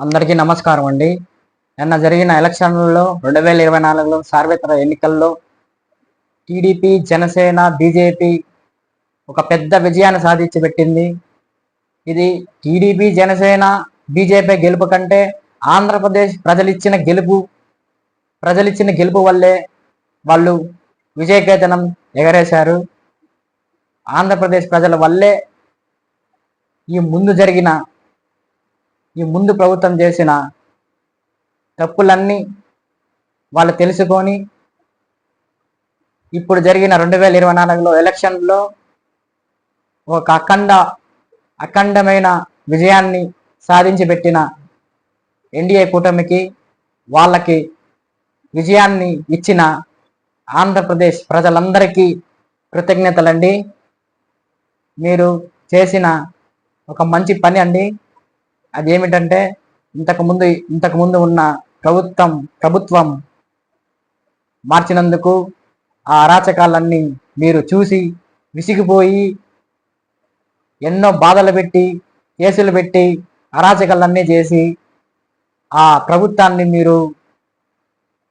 అందరికీ నమస్కారం అండి. నిన్న జరిగిన ఎలక్షన్లలో రెండు వేల ఇరవై నాలుగులో సార్వత్రిక ఎన్నికల్లో టీడీపీ జనసేన బీజేపీ ఒక పెద్ద విజయాన్ని సాధించి పెట్టింది ఇది టీడీపీ జనసేన బీజేపీ గెలుపు కంటే ఆంధ్రప్రదేశ్ ప్రజలిచ్చిన గెలుపు ప్రజలిచ్చిన గెలుపు వల్లే వాళ్ళు విజయకేతనం ఎగరేశారు. ఆంధ్రప్రదేశ్ ప్రజల వల్లే ఈ ముందు జరిగిన ఈ ముందు ప్రభుత్వం చేసిన తప్పులన్నీ వాళ్ళు తెలుసుకొని ఇప్పుడు జరిగిన రెండు వేల ఇరవై నాలుగులో ఎలక్షన్లో ఒక అఖండ అఖండమైన విజయాన్ని సాధించి పెట్టిన ఎన్డీఏ కూటమికి వాళ్ళకి విజయాన్ని ఇచ్చిన ఆంధ్రప్రదేశ్ ప్రజలందరికీ కృతజ్ఞతలండి. మీరు చేసిన ఒక మంచి పని అండి. అదేమిటంటే ఇంతకు ముందు ఇంతకు ముందు ఉన్న ప్రభుత్వం ప్రభుత్వం మార్చినందుకు ఆ అరాచకాలన్నీ మీరు చూసి విసిగిపోయి ఎన్నో బాధలు పెట్టి కేసులు పెట్టి అరాచకాలన్నీ చేసి ఆ ప్రభుత్వాన్ని మీరు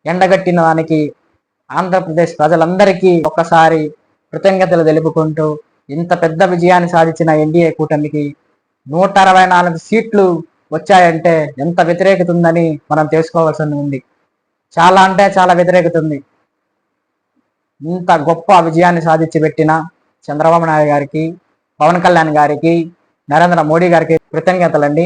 ఎండగట్టిన దానికి ఆంధ్రప్రదేశ్ ప్రజలందరికీ ఒక్కసారి కృతజ్ఞతలు తెలుపుకుంటూ ఇంత పెద్ద విజయాన్ని సాధించిన ఎన్డీఏ కూటమికి నూట అరవై నాలుగు సీట్లు వచ్చాయంటే ఎంత వ్యతిరేకత ఉందని మనం తెలుసుకోవాల్సి ఉంది. చాలా అంటే చాలా వ్యతిరేకత ఉంది ఇంత గొప్ప విజయాన్ని సాధించి పెట్టిన చంద్రబాబు నాయుడు గారికి పవన్ కళ్యాణ్ గారికి నరేంద్ర మోడీ గారికి కృతజ్ఞతలండి.